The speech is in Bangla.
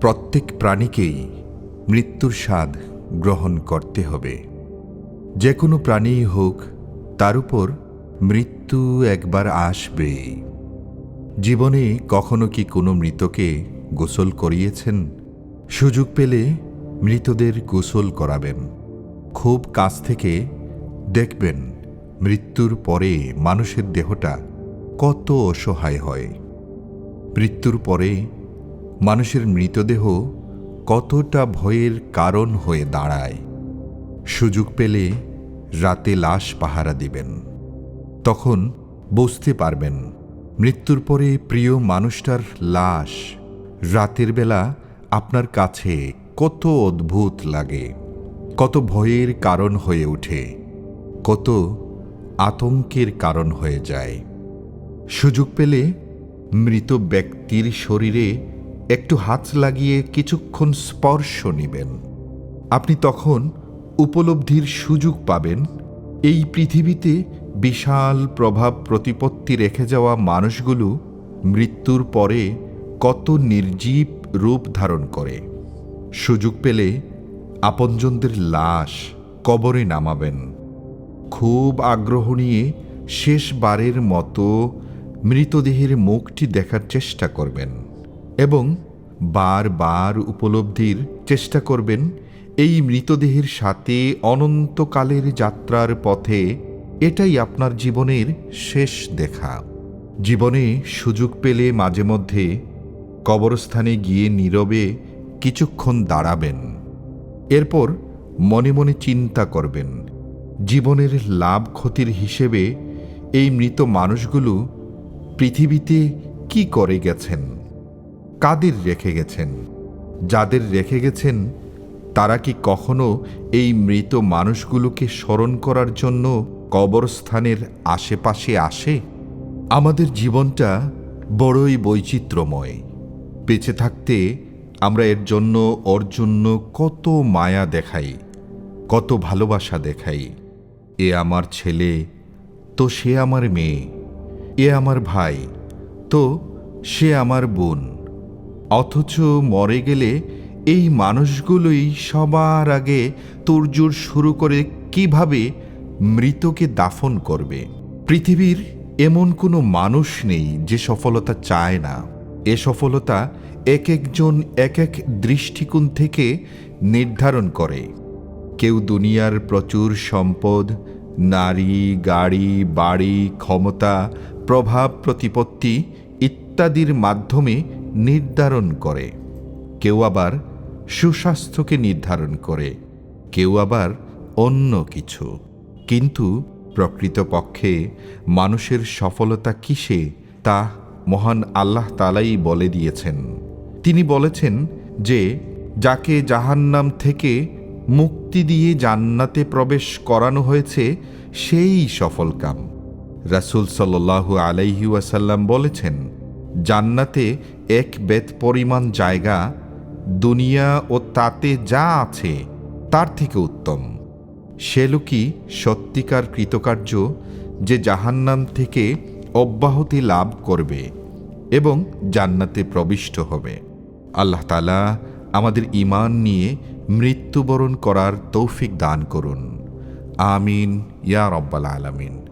প্রত্যেক প্রাণীকেই মৃত্যুর স্বাদ গ্রহণ করতে হবে। যে কোনো প্রাণীই হোক, তার উপর মৃত্যু একবার আসবেই। জীবনে কখনো কি কোনো মৃতকে গোসল করিয়েছেন? সুযোগ পেলে মৃতদের গোসল করাবেন। খুব কাছ থেকে দেখবেন মৃত্যুর পরে মানুষের দেহটা কত অসহায় হয়। মৃত্যুর পরে মানুষের মৃতদেহ কতটা ভয়ের কারণ হয়ে দাঁড়ায়, সুযোগ পেলে রাতে লাশ পাহারা দিবেন। তখন বুঝতে পারবেন, মৃত্যুর পরে প্রিয় মানুষটার লাশ রাতের বেলা আপনার কাছে কত অদ্ভুত লাগে, কত ভয়ের কারণ হয়ে ওঠে, কত আতঙ্কের কারণ হয়ে যায়। সুযোগ পেলে মৃত ব্যক্তির শরীরে একটু হাত লাগিয়ে কিছুক্ষণ স্পর্শ নেবেন। আপনি তখন উপলব্ধির সুযোগ পাবেন। এই পৃথিবীতে বিশাল প্রভাব প্রতিপত্তি রেখে যাওয়া মানুষগুলো মৃত্যুর পরে কত নির্জীব রূপ ধারণ করে। সুযোগ পেলে আপনজনদের লাশ কবরে নামাবেন। খুব আগ্রহ নিয়ে শেষবারের মতো মৃতদেহের মুখটি দেখার চেষ্টা করবেন এবং বারবার উপলব্ধির চেষ্টা করবেন এই মৃতদেহের সাথে অনন্তকালের যাত্রার পথে এটাই আপনার জীবনের শেষ দেখা। জীবনে সুযোগ পেলে মাঝে মধ্যে কবরস্থানে গিয়ে নীরবে কিছুক্ষণ দাঁড়াবেন। এরপর মনে মনে চিন্তা করবেন, জীবনের লাভ ক্ষতির হিসেবে এই মৃত মানুষগুলো পৃথিবীতে কি করে গেছেন? কাদের রেখে গেছেন? যাদের রেখে গেছেন, তারা কি কখনো এই মৃত মানুষগুলোকে স্মরণ করার জন্য কবরস্থানের আশেপাশে আসে? আমাদের জীবনটা বড়ই বৈচিত্র্যময়। বেঁচে থাকতে আমরা এর জন্য, ওর জন্য কত মায়া দেখাই, কত ভালোবাসা দেখাই। এ আমার ছেলে, তো সে আমার মেয়ে, এ আমার ভাই, তো সে আমার বোন। অথচ মরে গেলে এই মানুষগুলোই সবার আগে তোড়জোড় শুরু করে কীভাবে মৃতকে দাফন করবে। পৃথিবীর এমন কোনো মানুষ নেই যে সফলতা চায় না। এ সফলতা এক একজন এক এক দৃষ্টিকোণ থেকে নির্ধারণ করে। কেউ দুনিয়ার প্রচুর সম্পদ, নারী, গাড়ি, বাড়ি, ক্ষমতা, প্রভাব, প্রতিপত্তি ইত্যাদির মাধ্যমে নির্ধারণ করে। কেউ আবার সুস্বাস্থ্যকে নির্ধারণ করে, কেউ আবার অন্য কিছু। কিন্তু প্রকৃতপক্ষে মানুষের সফলতা কিসে তা মহান আল্লাহ তালাই বলে দিয়েছেন। তিনি বলেছেন যে, যাকে জাহান্নাম থেকে মুক্তি দিয়ে জান্নাতে প্রবেশ করানো হয়েছে, সেই সফলকাম রাসুল সাল্লাহু আলাইহি বলেছেন জান্নাতে এক বেত পরিমাণ জায়গা, দুনিয়া ও তাতে যা আছে তার থেকে উত্তম। সে লোকই সত্যিকার কৃতকার্য যে জাহান্নাম থেকে অব্যাহতি লাভ করবে এবং জান্নাতে প্রবিষ্ট হবে। আল্লাহ তালা আমাদের ইমান নিয়ে মৃত্যুবরণ করার তৌফিক দান করুন। আমিন, ইয়া রব্বাল আলামিন।